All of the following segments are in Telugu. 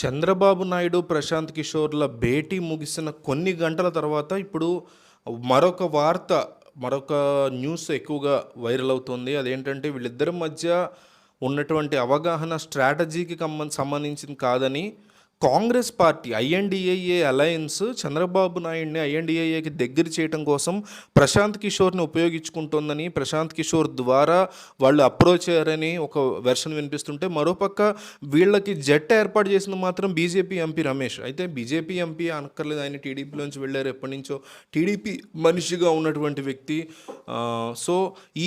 చంద్రబాబు నాయుడు ప్రశాంత్ కిషోర్ల భేటీ ముగిసిన కొన్ని గంటల తర్వాత ఇప్పుడు మరొక వార్త మరొక న్యూస్ ఎక్కువగా వైరల్ అవుతుంది. అదేంటంటే వీళ్ళిద్దరి మధ్య ఉన్నటువంటి అవగాహన స్ట్రాటజీకి సంబంధించింది కాదని Congress party INDIA alliance Chandrababu నాయుడిని ఐఎన్డిఏఏకి దగ్గర చేయడం కోసం ప్రశాంత్ కిషోర్ని ఉపయోగించుకుంటోందని ప్రశాంత్ కిషోర్ ద్వారా వాళ్ళు అప్రోచ్ అయ్యారని ఒక వెర్షన్ వినిపిస్తుంటే మరోపక్క వీళ్ళకి జట్ ఏర్పాటు చేసింది మాత్రం బీజేపీ ఎంపీ రమేష్. అయితే బీజేపీ ఎంపీ అనక్కర్లేదు ఆయన టీడీపీలోంచి వెళ్ళారు. ఎప్పటి నుంచో టీడీపీ మనిషిగా ఉన్నటువంటి వ్యక్తి. సో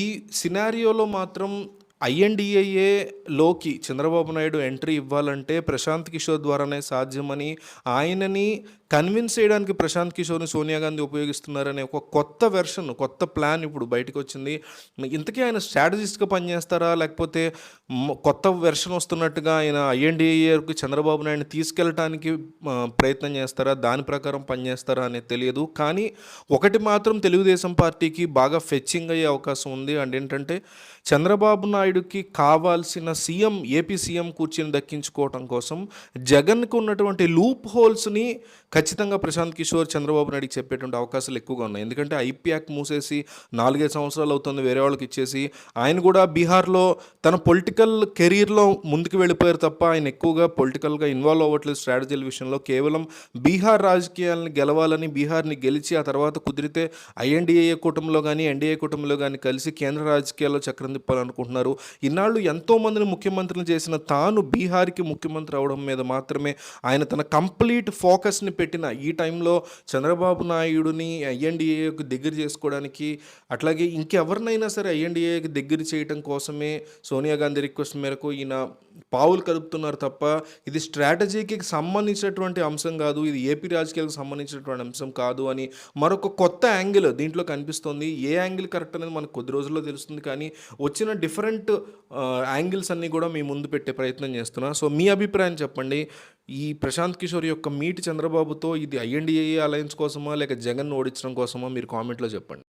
ఈ సినారియోలో మాత్రం ఐఎన్డిఏఏలోకి చంద్రబాబు నాయుడు ఎంట్రీ ఇవ్వాలంటే ప్రశాంత్ కిషోర్ ద్వారానే సాధ్యమని ఆయనని కన్విన్స్ చేయడానికి ప్రశాంత్ కిషోర్ని సోనియా గాంధీ ఉపయోగిస్తున్నారనే ఒక కొత్త వెర్షన్ కొత్త ప్లాన్ ఇప్పుడు బయటకు వచ్చింది. ఇంతకీ ఆయన స్ట్రాటజిస్ట్గా పనిచేస్తారా? లేకపోతే కొత్త వెర్షన్ వస్తున్నట్టుగా ఆయన ఐఎన్డిఏకి చంద్రబాబు నాయుడిని తీసుకెళ్ళటానికి ప్రయత్నం చేస్తారా? దాని ప్రకారం పనిచేస్తారా అనేది తెలియదు. కానీ ఒకటి మాత్రం తెలుగుదేశం పార్టీకి బాగా ఫెచ్చింగ్ అయ్యే అవకాశం ఉంది. అండ్ ఏంటంటే చంద్రబాబు నాయుడు నాయుడుకి కావాల్సిన సీఎం ఏపీ సీఎం కూర్చొని దక్కించుకోవటం కోసం జగన్కు ఉన్నటువంటి లూప్ హోల్స్ని ఖచ్చితంగా ప్రశాంత్ కిషోర్ చంద్రబాబు నాయుడికి చెప్పేటువంటి అవకాశాలు ఎక్కువగా ఉన్నాయి. ఎందుకంటే ఐపీఆక్ మూసేసి నాలుగైదు సంవత్సరాలు అవుతుంది వేరే వాళ్ళకి ఇచ్చేసి ఆయన కూడా బీహార్లో తన పొలిటికల్ కెరీర్లో ముందుకు వెళ్ళిపోయారు తప్ప ఆయన ఎక్కువగా పొలిటికల్గా ఇన్వాల్వ్ అవ్వట్లేదు స్ట్రాటజీల విషయంలో. కేవలం బీహార్ రాజకీయాలను గెలవాలని బీహార్ని గెలిచి ఆ తర్వాత కుదిరితే ఐఎన్డీఏ కూటమిలో కానీ ఎన్డీఏ కూటమిలో కానీ కలిసి కేంద్ర రాజకీయాల్లో చక్రం తిప్పాలనుకుంటున్నారు. ఇన్నాళ్ళు ఎంతోమందిని ముఖ్యమంత్రులు చేసిన తాను బీహార్కి ముఖ్యమంత్రి అవడం మీద మాత్రమే ఆయన తన కంప్లీట్ ఫోకస్ని పెట్టిన ఈ టైంలో చంద్రబాబు నాయుడుని ఐఎన్డీఏకి దగ్గర చేసుకోవడానికి అట్లాగే ఇంకెవరినైనా సరే ఐఎన్డీఏకి దగ్గర చేయడం కోసమే సోనియా గాంధీ రిక్వెస్ట్ మేరకు ఈయన పావులు కలుపుతున్నారు తప్ప ఇది స్ట్రాటజీకి సంబంధించినటువంటి అంశం కాదు ఇది ఏపీ రాజకీయాలకు సంబంధించినటువంటి అంశం కాదు అని మరొక కొత్త యాంగిల్ దీంట్లో కనిపిస్తుంది. ఏ యాంగిల్ కరెక్ట్ అనేది మనకు కొద్ది రోజుల్లో తెలుస్తుంది కానీ వచ్చిన డిఫరెంట్ యాంగిల్స్ అన్నీ కూడా మీ ముందు పెట్టే ప్రయత్నం చేస్తున్నా. సో మీ అభిప్రాయం చెప్పండి. ఈ ప్రశాంత్ కిషోర్ యొక్క మీట్ చంద్రబాబుతో ఇది ఐఎన్డిఏ అలయన్స్ కోసమా లేక జగన్ ఓడించడం కోసమా మీరు కామెంట్లో చెప్పండి.